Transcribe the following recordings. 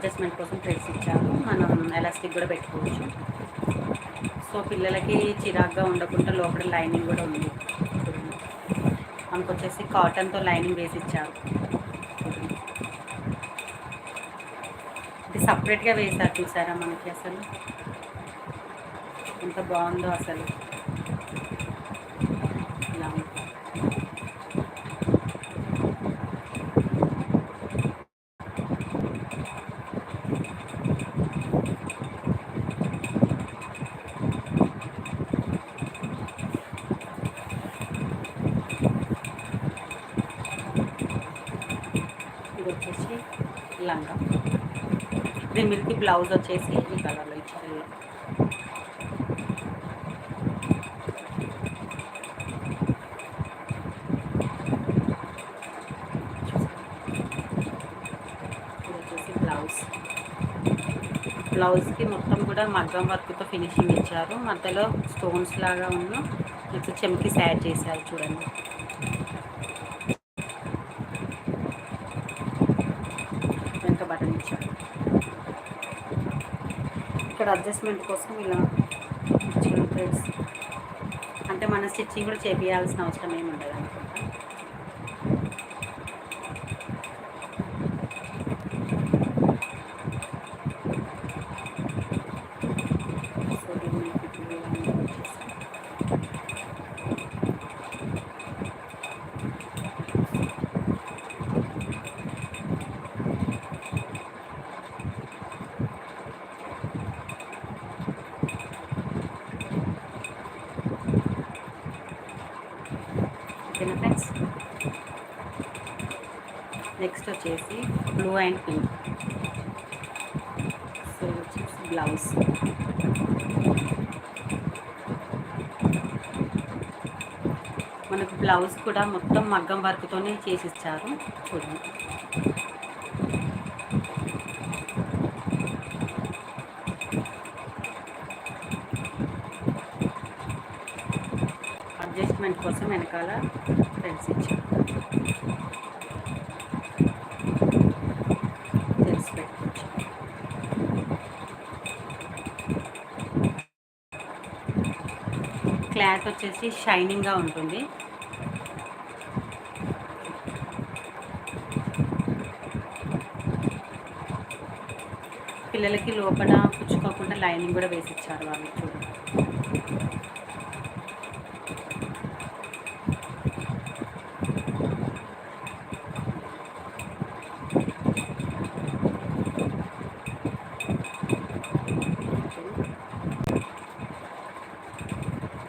Adjustment కోసం threads ఇచ్చారు మనం ఎలాస్టిక్ కూడా పెట్టుకోవచ్చు. సో పిల్లలకి చిరాగ్గా ఉండకుండా లోపల లైనింగ్ కూడా ఉంది. మనకు వచ్చేసి కాటన్తో లైనింగ్ వేసి ఇచ్చారు. ఇది సపరేట్గా వేశారు చూసారా మనకి అసలు? ఎంత బాగుందో అసలు ఇలా ఉంది. ఇది వచ్చేసి లంగా దీని మీదకి బ్లౌజ్ వచ్చేసి ఈ కలర్లో ఇచ్చారు. బ్లౌజ్ బ్లౌజ్కి మొత్తం కూడా మగ్గం వర్క్తో ఫినిషింగ్ ఇచ్చారు. మధ్యలో స్టోన్స్ లాగా ఉన్న నెక్స్ట్ చెమ్కి యాడ్ చేశారు చూడండి. ఇక్కడ అడ్జస్ట్మెంట్ కోసం ఇలా ఇచ్చారు అంటే మన స్టిచ్చింగ్ కూడా చేపియాల్సిన అవసరం ఏమి ఉండదు అనుకుంటా సో దీన్ని ఇప్పుడు ఇలా వచ్చేసి ఓకేనా ఫ్రెండ్స్ నెక్స్ట్ వచ్చేసి బ్లూ అండ్ పింక్. సో వచ్చేసి బ్లౌజ్. మనకు బ్లౌజ్ కూడా మొత్తం మగ్గం వర్క్తోనే చేసి ఇచ్చారు చూడండి. అడ్జస్ట్మెంట్ కోసం వెనకాల ఫ్రెండ్స్ ఇచ్చారు థ్రెడ్స్ పెట్టుకోవచ్చు మ్యాట్ వచ్చేసి షైనింగ్గా ఉంటుంది. పిల్లలకి లోపల పుచ్చుకోకుండా లైనింగ్ కూడా వేసి ఇచ్చారు వాళ్ళు చూడండి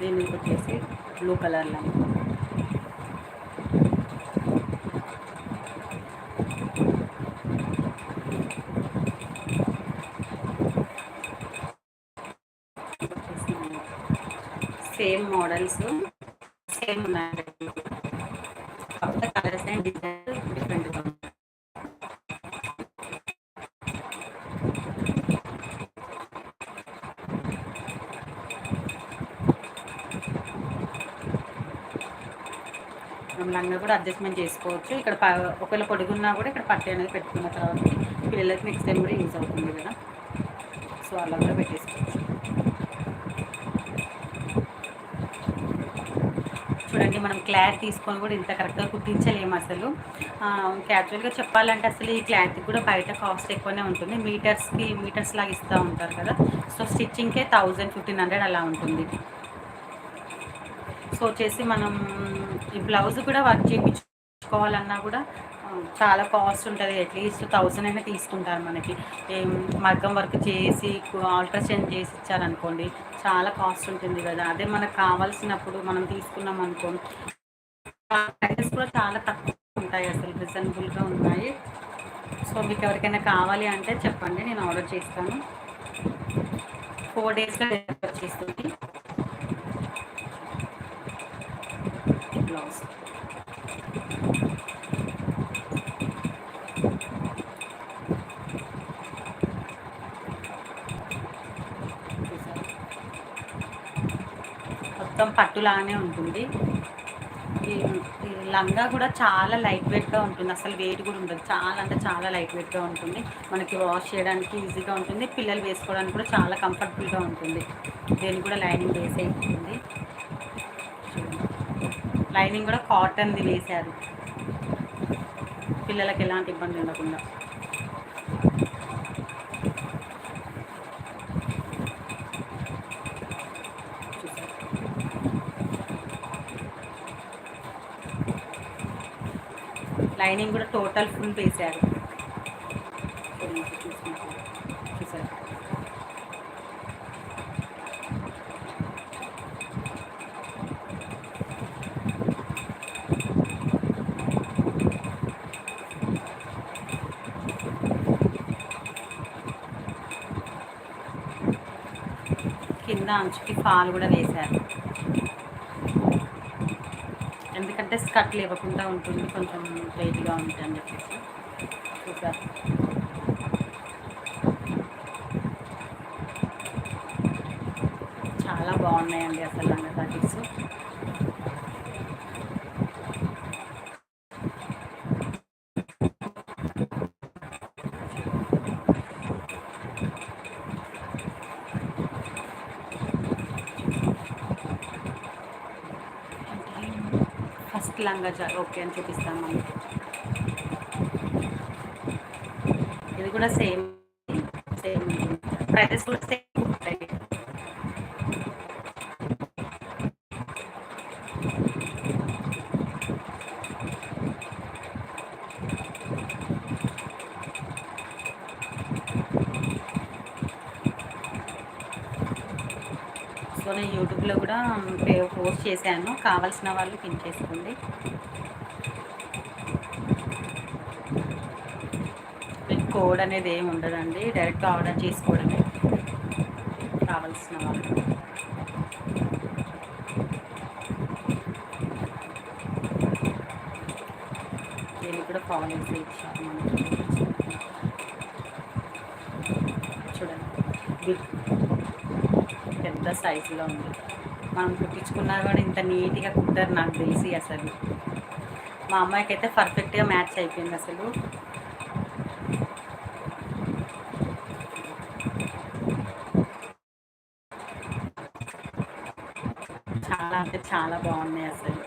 దీనికి వచ్చేసి blue colour same models same ఉన్నాయి. కాకపోతే కలర్స్ అండ్ డిజైన్ డిఫరెంట్ ఉంటాయి కూడా అడ్జస్ట్మెంట్ చేసుకోవచ్చు. ఇక్కడ ఒకవేళ పొడుగున్నా కూడా ఇక్కడ పట్టి అనేది పెట్టుకున్న తర్వాత పిల్లలకి నెక్స్ట్ టైం కూడా యూజ్ అవుతుంది కదా. సో అలా కూడా పెట్టేసుకోవచ్చు. చూడండి మనం క్లాత్ తీసుకొని కూడా ఇంత కరెక్ట్గా కుట్టించలేము అసలు. క్యాజువల్గా చెప్పాలంటే అసలు ఈ క్లాత్ కూడా బయట కాస్ట్ ఎక్కువనే ఉంటుంది. మీటర్స్కి మీటర్స్ లాగా ఇస్తూ ఉంటారు కదా. సో స్టిచ్చింగ్కే థౌజండ్ ఫిఫ్టీన్ హండ్రెడ్ అలా ఉంటుంది. సో వచ్చేసి మనం ఈ బ్లౌజ్ కూడా వర్క్ చేయించుకోవాలన్నా కూడా చాలా కాస్ట్ ఉంటుంది. అట్లీస్ట్ థౌజండ్ అయినా తీసుకుంటారు మనకి. మగ్గం వర్క్ చేసి ఆల్ట్రేషన్ చేసి ఇచ్చారనుకోండి చాలా కాస్ట్ ఉంటుంది కదా. అదే మనకు కావాల్సినప్పుడు మనం తీసుకున్నాం అనుకో ప్రైసెస్ కూడా చాలా తక్కువ ఉంటాయి అసలు రీజనబుల్గా ఉన్నాయి. సో మీకు ఎవరికైనా కావాలి అంటే చెప్పండి నేను ఆర్డర్ చేస్తాను. ఫోర్ డేస్లో వచ్చేస్తుంది. చేస్తుంది మొత్తం పట్టులానే ఉంటుంది. ఈ లంగా కూడా చాలా లైట్ వెయిట్గా ఉంటుంది. అసలు వెయిట్ కూడా ఉండదు. చాలా అంటే చాలా లైట్ వెయిట్గా ఉంటుంది. మనకి వాష్ చేయడానికి ఈజీగా ఉంటుంది. పిల్లలు వేసుకోవడానికి కూడా చాలా కంఫర్టబుల్గా ఉంటుంది. దీన్ని కూడా లైనింగ్ వేసే ఉంటుంది. లైనింగ్ కూడా కాటన్ది వేశారు. పిల్లలకి ఎలాంటి ఇబ్బంది ఉండకుండా. లైనింగ్ కూడా టోటల్ ఫుల్ వేశారు. చూసారు కింద అంచుకి ఫాల్ కూడా వేశారు. అంటే స్కట్లు ఇవ్వకుండా ఉంటుంది కొంచెం టైట్గా ఉంటుంది అని చెప్పేసి. చూసారు చాలా బాగున్నాయండి అసలు లంగా ఫస్ట్ లంగా జా ఓకే అని చూపిస్తాం మనం ఇది కూడా సేమ్ సేమ్ ప్రైజెస్ కూడా సేమ్ సో నేను యూట్యూబ్లో కూడా పోస్ట్ చేశాను. కావాల్సిన వాళ్ళు పిన్ చేసుకోండి కోడ్ అనేది ఏమి ఉండదండి. డైరెక్ట్ ఆర్డర్ చేసుకోవడమే. కావాల్సిన వాళ్ళు. దీన్ని కూడా ఫాలో చేసి చూడండి. పెద్ద సైజులో ఉంది. మనం కుట్టించుకున్నా కూడా ఇంత నీట్గా కుట్టారు నాకు తెలిసి అసలు. మా అమ్మాయికి అయితే పర్ఫెక్ట్గా మ్యాచ్ అయిపోయింది అసలు. చాలా అంటే చాలా బాగున్నాయి అసలు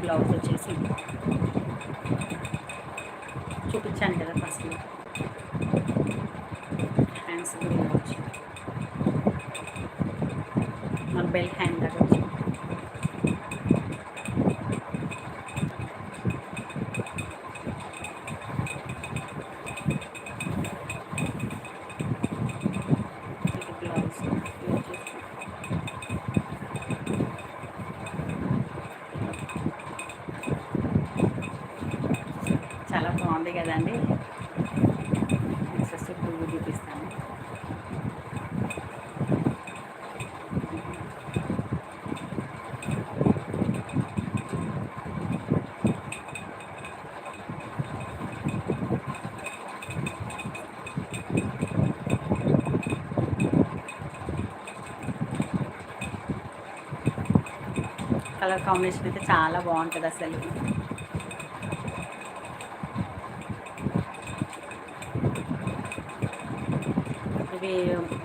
బ్లౌజ్ వచ్చేసి చూపించాను కదా ఫస్ట్ హ్యాండ్స్ కూడా ఇలా మన బెల్ హ్యాండ్ దగ్గర చాలా బాగుంది కదండి. నెక్స్ట్ చూపిస్తాను. కలర్ కాంబినేషన్ అయితే చాలా బాగుంటుంది అసలు. ఇవి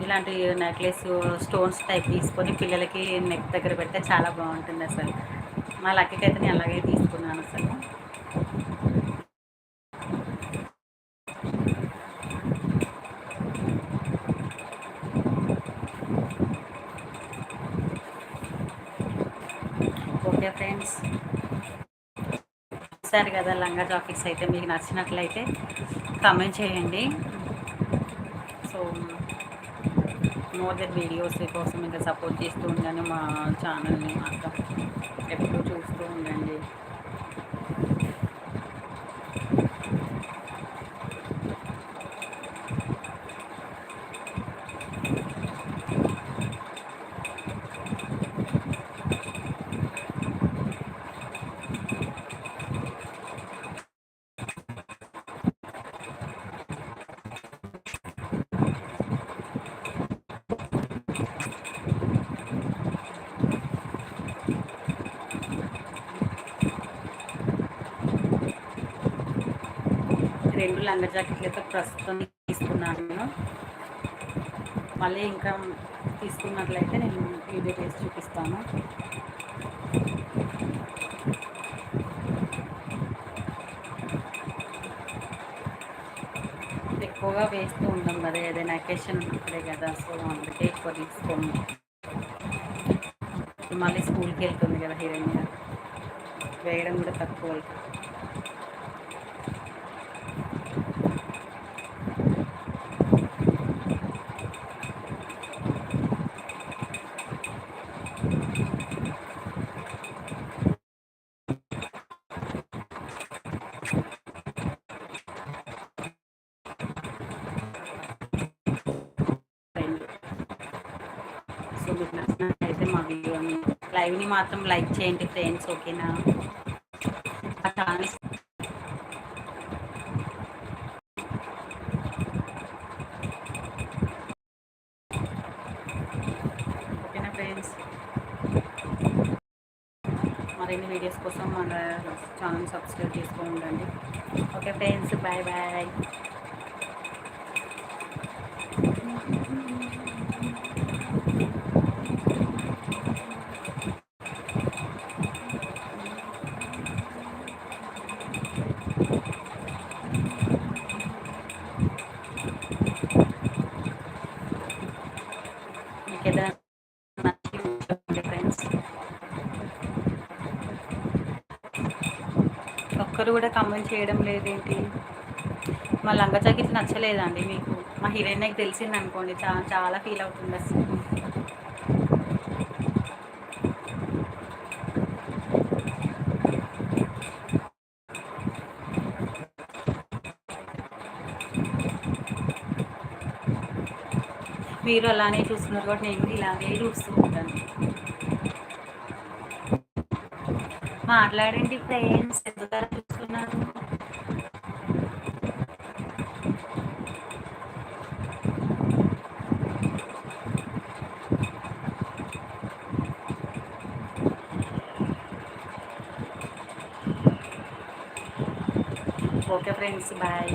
ఇలాంటి నెక్లెస్ స్టోన్స్ టైప్ తీసుకొని పిల్లలకి నెక్ దగ్గర పెడితే చాలా బాగుంటుంది అసలు. మా లక్కీకి అయితే నేను అలాగే తీసుకున్నాను అసలు. ఓకే ఫ్రెండ్స్ చూసారు కదా లంగా టాపిక్స్ అయితే మీకు నచ్చినట్లయితే కమెంట్ చేయండి. సో మోర్ దెన్ వీడియోస్ కోసం ఇంకా సపోర్ట్ చేస్తూ ఉండండి మా ఛానల్ని మాత్రం. రెండు లంగ జాకెట్లు అయితే ప్రస్తుతం తీసుకున్నాను నేను. మళ్ళీ ఇంకా తీసుకున్నట్లయితే నేను వీడియో చేసి చూపిస్తాను. ఎక్కువగా వేస్తూ ఉంటాం కదా ఏదైనా అకేషన్ ఉంటుందే కదా సో అందుకే ఎక్కువ తీసుకోము. మళ్ళీ స్కూల్కి వెళ్తుంది కదా హీరోయిన్ వేయడం కూడా తక్కువ అవుతుంది సో మీకు నచ్చినట్లయితే మా వీడియోని లైవ్ని మాత్రం లైక్ చేయండి ఫ్రెండ్స్ ఓకేనా? ఆ ఓకేనా ఫ్రెండ్స్? మరిన్ని వీడియోస్ కోసం మన ఛానల్ సబ్స్క్రైబ్ చేసుకోండి ఉండండి. ఓకే ఫ్రెండ్స్ బాయ్ బాయ్ మీకు ఏదైనా నచ్చి ఫ్రెండ్స్ ఒక్కరు కూడా కమెంట్ చేయడం లేదేంటి? మా లంగా జాకెట్ నచ్చలేదండి మీకు. మా హీరోయిన్ నాకు తెలిసింది అనుకోండి చా చాలా ఫీల్ అవుతుంది అసలు. మీరు అలానే చూస్తున్నారు కాబట్టి నేను ఇలానే ఇలాగే చూస్తూ ఉంటాను. మాట్లాడండి ఫ్రెండ్స్. ఎంతగా చూస్తున్నారు ఓకే ఫ్రెండ్స్ బాయ్.